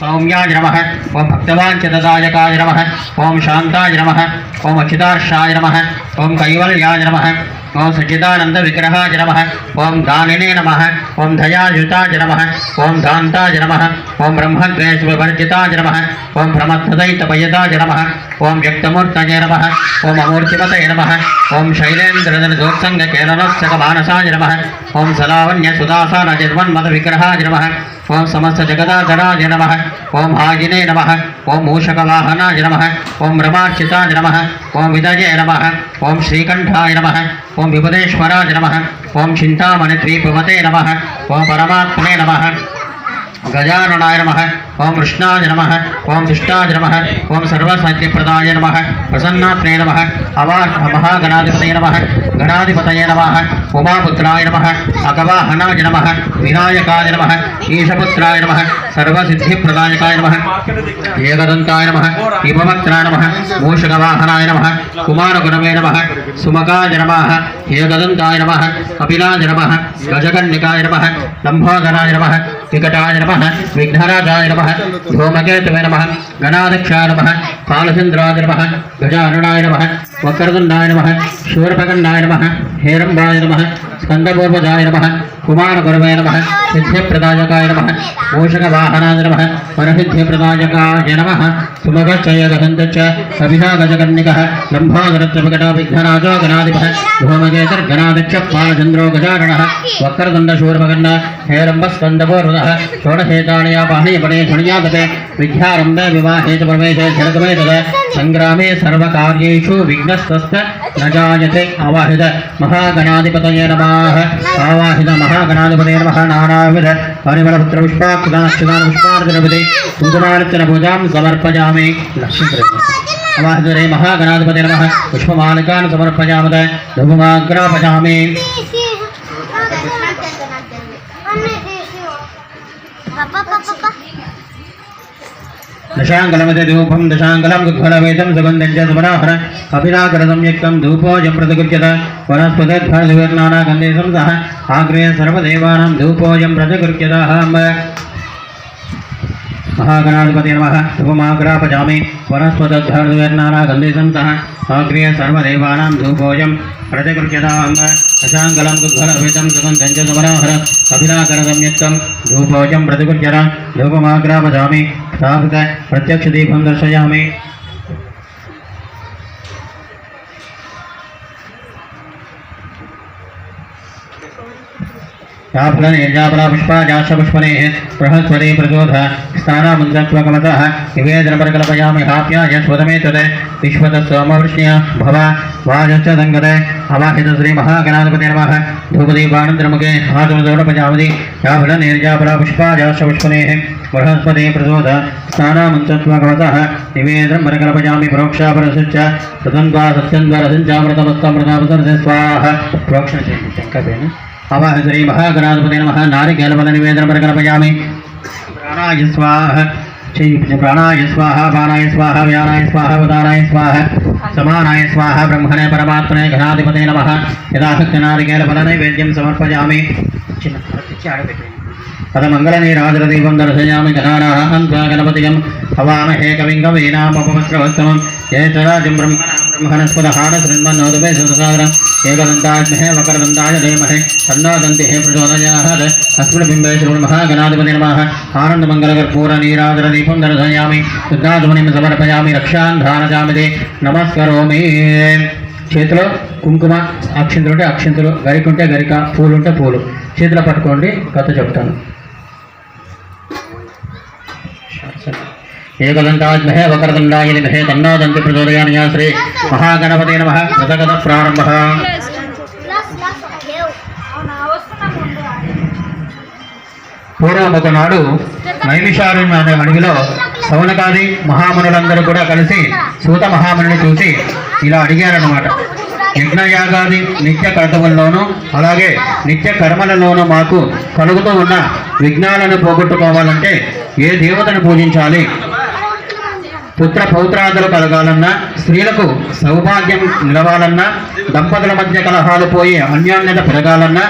సౌమ్యాయ నమ ఓం భక్తవాంచదాయకాయ నమ ఓం శాంతాయ నమ ఓం అచ్యుతార్షాయ నమ ఓం కైవల్యాయ నమ ఓం సచిదానంద విగ్రహాయ నమ ఓం దానినే నమ ఓం దయాయుతాయ నమ ఓం దాంతాయ నమ ఓం బ్రహ్మద్వేషవర్జితాయ నమ ఓం ప్రమత్తదైతపయదాయ నమ ఓం వ్యక్తమూర్తయ నమ ఓం అమూర్తిమతయ నమ ఓం శైలేంద్రధన దోత్సంగ కేరళోత్సక మానసాయ నమ ఓం సలావణ్య సుదాసాన జన్మన్మద విగ్రహాయ నమ ఓం సమస్త జగదాధరాయ నమ ఓం ఆజినే నమ ఓం మూషకవాహనాయ నమ ఓం రమార్చితాయ నమ ఓం విదయ నమ ఓం శ్రీకంఠాయ నమ ఓం విపదేశ్వరాయ నమ ఓం చింతామణి ద్వీపవతే నమ ఓం పరమాత్మనే నమ గజాననాయ నమ ఓం కృష్ణాయ నమ ఓం దుష్టాయ నమ ఓం సర్వసత్యప్రదాయ నమ ప్రసన్నాత్రే నమ అవా మహాగణాధిపతయ నమ గణాధిపతయ నమ ఉమాపుత్రాయ నమ అగవాహనాయ నమ వినాయకాయ నమ ఈశపుత్రాయ నమ సర్వసిద్ధిప్రదాయకాయ నమ ఏకదంతాయ నమ హిమవక్త్రాయ నమ మూషకవాహనాయ నమ కుమారగుణమే నమ సుమకాయ నమ ఏకదంతాయ నమ కపిలాయ నమ గజకన్నికాయ నమ లంబోదరాయ నమ వికటాయ నమ విఘ్నరాజాయ నమ ధూమకేతవే నమ గణాధ్యక్షాయ నమ కాళచంద్రాయ నమ గజారుణాయ నమ వక్రదుండాయ నమ శూర్పకండాయ నమ హేరంబాయ నమ. स्कंदपूर्वजाय नम। कुमारगुरवे नम। सिद्ध्यप्रदायकाय नम। पोषकवाहनाय नम। परसिद्ध्यप्रदायकाय नम। सुमगश्चयगन्धश्च अभिषागजगन्निकः। लम्भागरत्रविकटाभिघ्नराजो गणाधिपः धूमकेतर्गणादिश्च पालचन्द्रो गजारणः वक्रदण्डशूर्मगण्ड हेरम्बस्कन्दपूर्वदः षोडशेताणया पाहयपणे शृणुयादते विद्यारम्भे विवाहे च प्रवेशे जलगमे तत् सङ्ग्रामे सर्वकार्येषु विघ्नस्तस्य न जायते अवाहित महागणाधिपतये नमः। नमः आवाहिता महागणाधिपते नमः परिमलपुत्र पुष्पाक्षदान पुष्पार्जनपते कुङ्कुमार्चन पूजां समर्पयामि। महागणाधिपते दशाङ्गलमधिधूपं दशाङ्गलं कुफलवेदं सुगन्धं च सुमनाहर कपिलाकरसंयुक्तं धूपोजं प्रतिगृह्यत वनस्पतिर्फलविर्नानागन्धेशं सह आग्रे सर्वदेवानां धूपोजं प्रतिगृह्यताहम् महागणाधिपति नमः। धूपमाग्रापजामि वनस्पतद्धार्धुर्नानागन्धेशं सह आग्रे सर्वदेवानां धूपोजं प्रतिगृह्यताहम् दशाङ्गलं कुफलवेदं सुगन्धं च सुमनाहर कपिलाकरसंयुक्तं धूपोजं प्रतिगृह्यत धूपमाग्रापजामि। राग प्रत्यक्ष देव हम दर्शाया हमें। या फल पुष्पा प्रहस्पति प्रचोधा स्नानामुञ्चत्वकमतः निवेदनपरकल्पयामि हाप्याय स्वदमे त्वदे विश्वतः सोमवृष्ण्य भव वाजश्च सङ्गते अवाहित श्री श्रीमहागणाधिपते नमः। धूपदीपानन्दमुखे हातुमदौडपजावधि याफलनेर्जापरा पुष्पाजाशपुष्पनेः बृहस्पति प्रचोद। स्नानामुञ्चत्वकमतः निवेदनं परकल्पयामि प्रोक्षापरसश्च प्रतन्त्वा सत्यन्वरसञ्चामृतमस्तमृतापसर्ज स्वाहा प्रोक्षणशङ्कतेन अवाह श्रीमहागणाधिपते नमः। नारिकेलफलनिवेदनं परकल्पयामि प्राणाय स्वाहा। प्राणाय स्वाहा, बाणाय स्वाहा व्यानाय स्वाहा उदानाय स्वाहा, समानाय स्वाहा, ब्रह्मणे, परमात्मने, घनाधिपते नमः। यदा सत्यनारिकेलफलनैवेद्यं समर्पयामि पदमङ्गलनीराजरदीपं दर्शयामि घनानाहं त्वा गणपतिं हवामहे कविं कवीनामुपवस्त्रवत्तमं जयतराजं ब्रह्मणा తెచ్చి ఆడబెట్టండి పదమంగళనీరాజరదీపం దర్శయామి గణానాహం త్వా వకరదంతాయ ధీమహే తన్నోదంతి హే ప్రచోదయాహ అస్మిన్ బింబే శ్రీ మహాగణాధిపతి నమః ఆనందమంగళకర్పూర నీరాజరదీపం దర్శయామి శుద్ధాధుమనిం సమర్పయామి రక్షాంధానజామిదే నమస్కరోమి చేతిలో కుంకుమ అక్షింతలు ఉంటే అక్షింతలు గరిక ఉంటే గరిక పూలు ఉంటే పూలు. చేతిలో పట్టుకోండి కథ చెప్తాను. ఏకదంతాజ్మహే వకరదండాయ నిమహే దండాదంతి ప్రచోదయాని శ్రీ మహాగణపతి నమ గతగత ప్రారంభ పూర్వం ఒకనాడు నైమిషారణ్యం అనే అడవిలో సౌనకాది మహామునులందరూ కూడా కలిసి సూత మహామునిని చూసి ఇలా అడిగారనమాట యజ్ఞయాగాది నిత్య కర్తవుల్లోనూ అలాగే నిత్య కర్మలలోనూ మాకు కలుగుతూ ఉన్న విఘ్నాలను పోగొట్టుకోవాలంటే ఏ దేవతను పూజించాలి? పుత్ర పౌత్రాదులు కలగాలన్నా స్త్రీలకు సౌభాగ్యం నిలవాలన్నా దంపతుల మధ్య కలహాలు పోయి అన్యోన్యత పెరగాలన్నా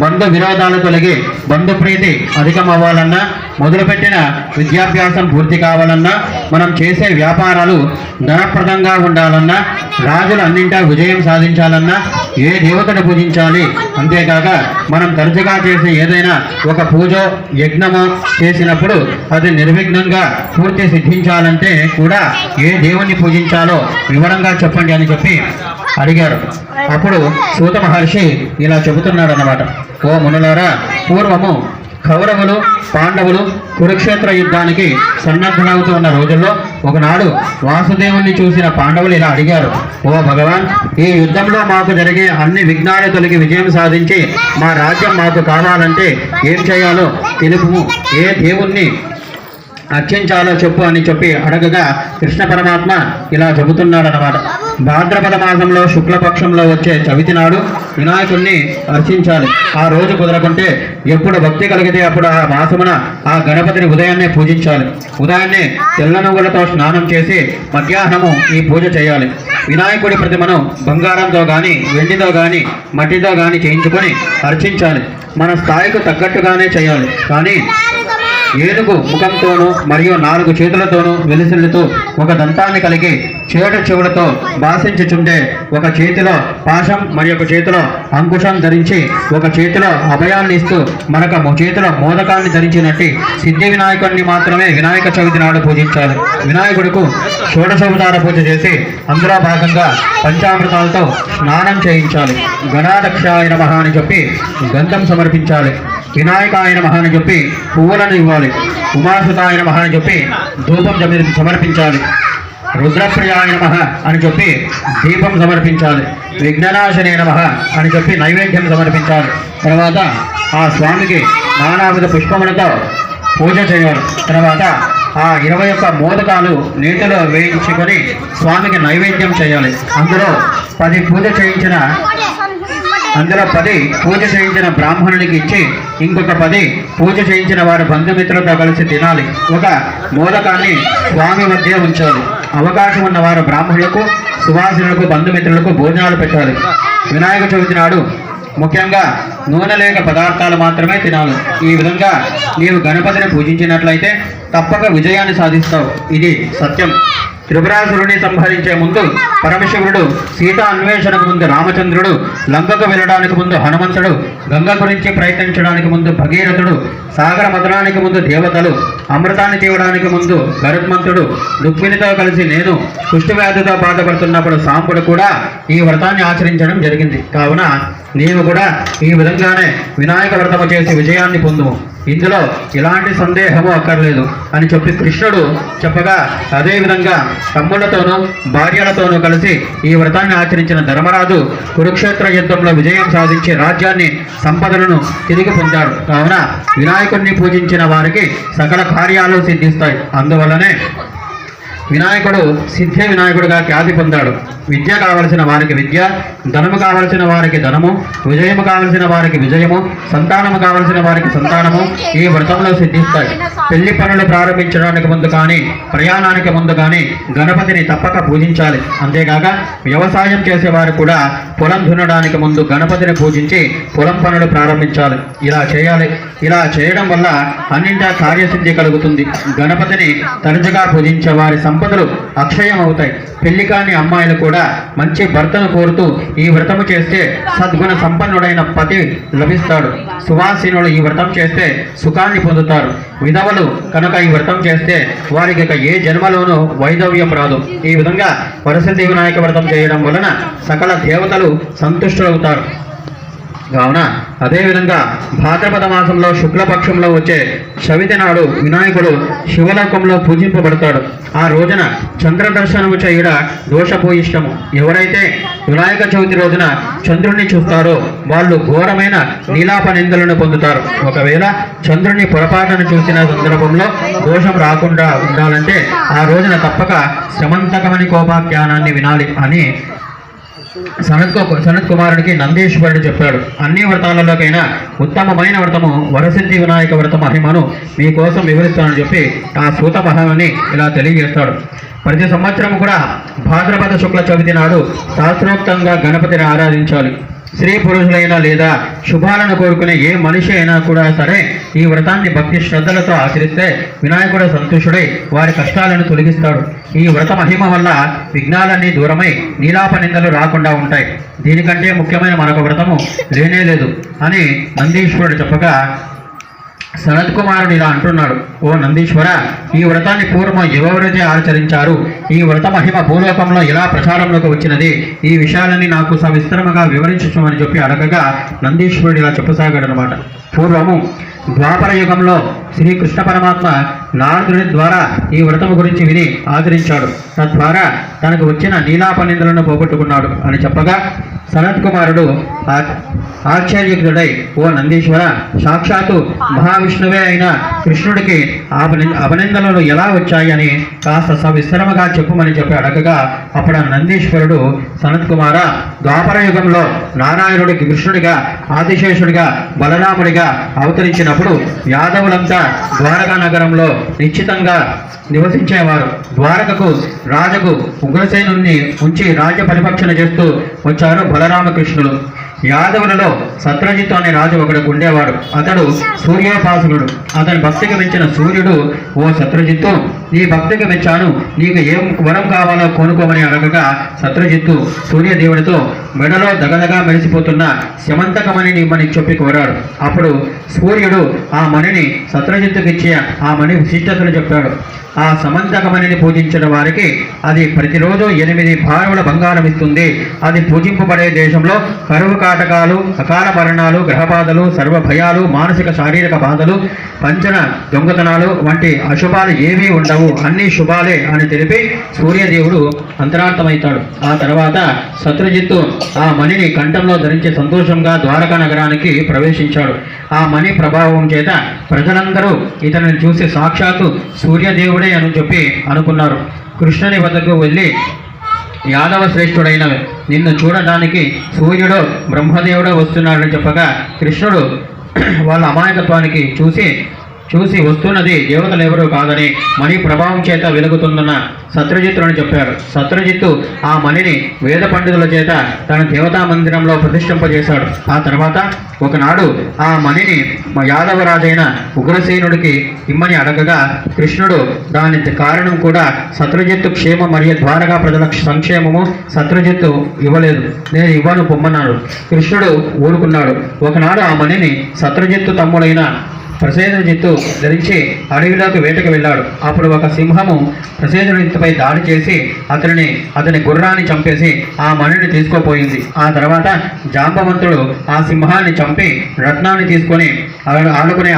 బంధు విరోధాలు తొలగి బంధు ప్రీతి అధికం అవ్వాలన్నా మొదలుపెట్టిన విద్యాభ్యాసం పూర్తి కావాలన్నా మనం చేసే వ్యాపారాలు ధనప్రదంగా ఉండాలన్నా రాజులు అన్నింటా విజయం సాధించాలన్నా ఏ దేవతను పూజించాలి? అంతేకాక మనం తరచుగా చేసే ఏదైనా ఒక పూజ యజ్ఞమో చేసినప్పుడు అది నిర్విఘ్నంగా పూర్తి సిద్ధించాలంటే కూడా ఏ దేవుణ్ణి పూజించాలో వివరంగా చెప్పండి అని చెప్పి అడిగారు అప్పుడు సూత మహర్షి ఇలా చెబుతున్నాడు అన్నమాట ఓ మునులారా పూర్వము కౌరవులు పాండవులు కురుక్షేత్ర యుద్ధానికి సన్నద్ధమవుతూ ఉన్న రోజుల్లో ఒకనాడు వాసుదేవుణ్ణి చూసిన పాండవులు ఇలా అడిగారు. ఓ భగవాన్ ఈ యుద్ధంలో మాకు జరిగే అన్ని విఘ్నాలు తొలగి విజయం సాధించి మా రాజ్యం మాకు కావాలంటే ఏం చేయాలో తెలుపు ఏ దేవుణ్ణి అర్చించాలో చెప్పు అని చెప్పి అడగగా కృష్ణ పరమాత్మ ఇలా చెబుతున్నాడనమాట భాద్రపద మాసంలో శుక్లపక్షంలో వచ్చే చవితి నాడు వినాయకుణ్ణి అర్చించాలి ఆ రోజు కుదరకుంటే ఎప్పుడు భక్తి కలిగితే అప్పుడు ఆ మాసమున ఆ గణపతిని ఉదయాన్నే పూజించాలి. ఉదయాన్నే తెల్ల నువ్వులతో స్నానం చేసి మధ్యాహ్నము ఈ పూజ చేయాలి. వినాయకుడి ప్రతిమను బంగారంతో కానీ వెండితో కానీ మట్టితో కానీ చేయించుకొని అర్చించాలి. మన స్థాయికి తగ్గట్టుగానే చేయాలి. కానీ ఏనుగు ముఖంతోనూ మరియు నాలుగు చేతులతోనూ వెలిసిల్లుతూ ఒక దంతాన్ని కలిగి చేట చెవులతో భాషించుచుండే ఒక చేతిలో పాశం మరి ఒక చేతిలో అంకుశం ధరించి ఒక చేతిలో అభయాన్ని ఇస్తూ మరొక చేతిలో మోదకాన్ని ధరించినట్టు సిద్ధి వినాయకుడిని మాత్రమే వినాయక చవితి నాడు పూజించాలి. వినాయకుడుకు షోడశోపచార పూజ చేసి అందులో భాగంగా పంచామృతాలతో స్నానం చేయించాలి. గణాదక్షాయ మహా అని చెప్పి గంధం సమర్పించాలి. వినాయకాయ మహా అని చెప్పి పువ్వులను ఇవ్వాలి. ఉమాసుతాయ నమః అని చెప్పి ధూపం సమర్పించాలి. రుద్రప్రియాయ నమ అని చెప్పి దీపం సమర్పించాలి. విఘ్ననాశనే నమ అని చెప్పి నైవేద్యం సమర్పించాలి. తర్వాత ఆ స్వామికి నానావిధ పుష్పములతో పూజ చేయాలి. తర్వాత ఆ ఇరవై ఒక్క మోదకాలు నీటిలో వేయించుకొని స్వామికి నైవేద్యం చేయాలి. అందులో పది పూజ చేయించిన అందులో పది పూజ చేయించిన బ్రాహ్మణునికి ఇచ్చి ఇంకొక పది పూజ చేయించిన వారు బంధుమిత్రులతో కలిసి తినాలి. ఒక మూలకాన్ని స్వామి మధ్య ఉంచాలి. అవకాశం ఉన్న వారు బ్రాహ్మణులకు సువాసులకు బంధుమిత్రులకు భోజనాలు పెట్టాలి. వినాయక చవితి నాడు ముఖ్యంగా నూనె లేక పదార్థాలు మాత్రమే తినాలి. ఈ విధంగా నీవు గణపతిని పూజించినట్లయితే తప్పక విజయాన్ని సాధిస్తావు. ఇది సత్యం. త్రిపురాసురుని సంహరించే ముందు పరమశివుడు సీత అన్వేషణకు ముందు రామచంద్రుడు లంకకు వెళ్ళడానికి ముందు హనుమంతుడు గంగ గురించి ప్రయత్నించడానికి ముందు భగీరథుడు సాగర మదనానికి ముందు దేవతలు అమృతాన్ని తీయడానికి ముందు గరుత్మంతుడు రుక్మిణితో కలిసి నేను కుష్ఠవ్యాధితో బాధపడుతున్నప్పుడు సాంపుడు కూడా ఈ వ్రతాన్ని ఆచరించడం జరిగింది. కావున నీవు కూడా ఈ విధంగానే వినాయక వ్రతము చేసి విజయాన్ని పొందుము. ఇందులో ఎలాంటి సందేహము అక్కర్లేదు అని చెప్పి కృష్ణుడు చెప్పగా అదే విధంగా తమ్ముళ్ళతోనూ భార్యలతోనూ కలిసి ఈ వ్రతాన్ని ఆచరించిన ధర్మరాజు కురుక్షేత్ర యుద్ధంలో విజయం సాధించి రాజ్యాన్ని సంపదలను తిరిగి పొందాడు. కావున వినాయకుడిని పూజించిన వారికి సకల కార్యాలు సిద్ధిస్తాయి. అందువలనే వినాయకుడు సిద్ధ వినాయకుడిగా ఖ్యాతి పొందాడు. విద్య కావలసిన వారికి విద్య ధనము కావలసిన వారికి ధనము విజయము కావలసిన వారికి విజయము సంతానము కావలసిన వారికి సంతానము ఈ వ్రతంలో సిద్ధిస్తాయి పెళ్ళి పనులు ప్రారంభించడానికి ముందు కానీ ప్రయాణానికి ముందు కానీ గణపతిని తప్పక పూజించాలి. అంతేకాక వ్యవసాయం చేసేవారు కూడా పొలం దున్నడానికి ముందు గణపతిని పూజించి పొలం పనులు ప్రారంభించాలి. ఇలా చేయాలి. ఇలా చేయడం వల్ల అన్నింటా కార్యసిద్ధి కలుగుతుంది. గణపతిని తరచుగా పూజించే వారి సంపదలు అక్షయం అవుతాయి. పెళ్ళి కాని అమ్మాయిలు కూడా మంచి భర్తను కోరుతూ ఈ వ్రతము చేస్తే సద్గుణ సంపన్నుడైన పతి లభిస్తాడు. సువాసీనులు ఈ వ్రతం చేస్తే సుఖాన్ని పొందుతారు. విధవలు కనుక ఈ వ్రతం చేస్తే వారికి ఏ జన్మలోనూ వైధవ్యం రాదు ఈ విధంగా వరసదేవి నాయక వ్రతం చేయడం వలన సకల దేవతలు సంతుష్టులవుతారు. కావున అదేవిధంగా భాద్రపద మాసంలో శుక్లపక్షంలో వచ్చే చవితి నాడు వినాయకుడు శివలోకంలో పూజింపబడతాడు. ఆ రోజున చంద్ర దర్శనము చేయుట దోషభూయిష్టము. ఎవరైతే వినాయక చవితి రోజున చంద్రుణ్ణి చూస్తారో వాళ్ళు ఘోరమైన నీలాప నిందలను పొందుతారు. ఒకవేళ చంద్రుని పొరపాటును చూసిన సందర్భంలో దోషం రాకుండా ఉండాలంటే ఆ రోజున తప్పక శమంతకమని కోపాఖ్యానాన్ని వినాలి అని సనత్ సనత్ కుమారుడికి నందీశ్వరుడు చెప్పాడు. అన్ని వ్రతాలలోకైనా ఉత్తమమైన వ్రతము వరసిద్ధి వినాయక వ్రత మహిమను మీకోసం వివరిస్తానని చెప్పి ఆ సూత మహాని ఇలా తెలియజేస్తాడు. ప్రతి సంవత్సరం కూడా భాద్రపద శుక్ల చవితి నాడు శాస్త్రోక్తంగా గణపతిని ఆరాధించాలి. స్త్రీ పురుషులైనా లేదా శుభాలను కోరుకునే ఏ మనిషి అయినా కూడా సరే ఈ వ్రతాన్ని భక్తి శ్రద్ధలతో ఆచరిస్తే వినాయకుడు సంతుష్టుడై వారి కష్టాలను తొలగిస్తాడు. ఈ వ్రత మహిమ వల్ల విఘ్నాలన్నీ దూరమై నీలాప నిందలు రాకుండా ఉంటాయి. దీనికంటే ముఖ్యమైన మరొక వ్రతము లేనే లేదు అని నందీశ్వరుడు చెప్పగా సనత్ కుమారుడు ఇలా అంటున్నాడు ఓ నందీశ్వర ఈ వ్రతాన్ని పూర్వం యువవ్రతే ఆచరించారు. ఈ వ్రత మహిమ భూలోకంలో ఎలా ప్రచారంలోకి వచ్చినది? ఈ విషయాలన్నీ నాకు సవిస్తరముగా వివరించమని చెప్పి అడగగా నందీశ్వరుడు ఇలా చెప్పసాగాడు అనమాట పూర్వము ద్వాపర యుగంలో శ్రీకృష్ణ పరమాత్మ నారదుడి ద్వారా ఈ వ్రతము గురించి విని ఆచరించాడు తద్వారా తనకు వచ్చిన నీలాపనిందలను పోగొట్టుకున్నాడు అని చెప్పగా సనత్ కుమారుడు ఆ- ఆశ్చర్యకుడై ఓ నందీశ్వర సాక్షాత్తు మహావిష్ణువే అయిన కృష్ణుడికి అభినందనలు ఎలా వచ్చాయని కాస్త సవిస్తరముగా చెప్పుమని చెప్పి అడగగా అప్పుడు నందీశ్వరుడు సనత్ కుమార ద్వాపర యుగంలో నారాయణుడికి కృష్ణుడిగా ఆదిశేషుడిగా బలరాముడిగా అవతరించినప్పుడు యాదవులంతా ద్వారకా నగరంలో నిశ్చితంగా నివసించేవారు. ద్వారకకు రాజకు ఉగ్రసేనుని ఉంచి రాజ్య పరిపక్షణ చేస్తూ వచ్చారు. బలరామకృష్ణులు యాదవులలో సత్రజిత్తు అనే రాజు ఒకడు ఉండేవాడు అతడు సూర్యోపాసకుడు. అతని భక్తికి మెచ్చిన సూర్యుడు ఓ సత్రజిత్తు నీ భక్తికి మెచ్చాను నీకు ఏం వరం కావాలో కొనుక్కోమని అడగగా సత్రజిత్తు సూర్యదేవుడితో మెడలో దగదగా మెరిసిపోతున్న శమంతకమణిని ఇమ్మని చెప్పి కోరాడు. అప్పుడు సూర్యుడు ఆ మణిని సత్రజిత్తుకిచ్చి ఆ మణి విశిష్టతను చెప్పాడు. ఆ సమంతకమణిని పూజించిన వారికి అది ప్రతిరోజు ఎనిమిది భారముల బంగారం ఇస్తుంది. అది పూజింపబడే దేశంలో కరువు కాటకాలు అకాల మరణాలు గ్రహబాధలు సర్వ భయాలు మానసిక శారీరక బాధలు పంచన దొంగతనాలు వంటి అశుభాలు ఏమీ ఉండవు. అన్ని శుభాలే అని తెలిపి సూర్యదేవుడు అంతరార్థమవుతాడు. ఆ తర్వాత శత్రుజిత్తు ఆ మణిని కంఠంలో ధరించి సంతోషంగా ద్వారకా నగరానికి ప్రవేశించాడు. ఆ మణి ప్రభావం చేత ప్రజలందరూ ఇతనిని చూసి సాక్షాత్తు సూర్యదేవుడే అని చెప్పి అనుకున్నారు. కృష్ణుని వద్దకు వెళ్ళి యాదవ శ్రేష్ఠుడైన నిన్ను చూడడానికి సూర్యుడు బ్రహ్మదేవుడు వస్తున్నాడని చెప్పగా కృష్ణుడు వాళ్ళ అమాయకత్వానికి చూసి చూసి వస్తున్నది దేవతలు ఎవరూ కాదని మణి ప్రభావం చేత వెలుగుతుందన్న సత్రజిత్తుని చెప్పారు సత్రజిత్తు ఆ మణిని వేద పండితుల చేత తన దేవతా మందిరంలో ప్రతిష్ఠింపజేశాడు. ఆ తర్వాత ఒకనాడు ఆ మణిని యాదవరాజైన ఉగ్రసేనుడికి ఇమ్మని అడగగా కృష్ణుడు దాని కారణం కూడా సత్రజిత్తు క్షేమం మరియు ద్వారకా ప్రజల సంక్షేమము సత్రజిత్తు ఇవ్వలేదు. నేను ఇవ్వను పొమ్మన్నాడు. కృష్ణుడు ఊరుకున్నాడు. ఒకనాడు ఆ మణిని సత్రజిత్తు తమ్ముడైన ప్రసేదజిత్తు ధరించి అడవిలోకి వేటకు వెళ్ళాడు. అప్పుడు ఒక సింహము ప్రసేదజిత్తుపై దాడి చేసి అతనిని అతని గుర్రాన్ని చంపేసి ఆ మణిని తీసుకోపోయింది. ఆ తర్వాత జాంబవంతుడు ఆ సింహాన్ని చంపి రత్నాన్ని తీసుకొని ఆడుకునే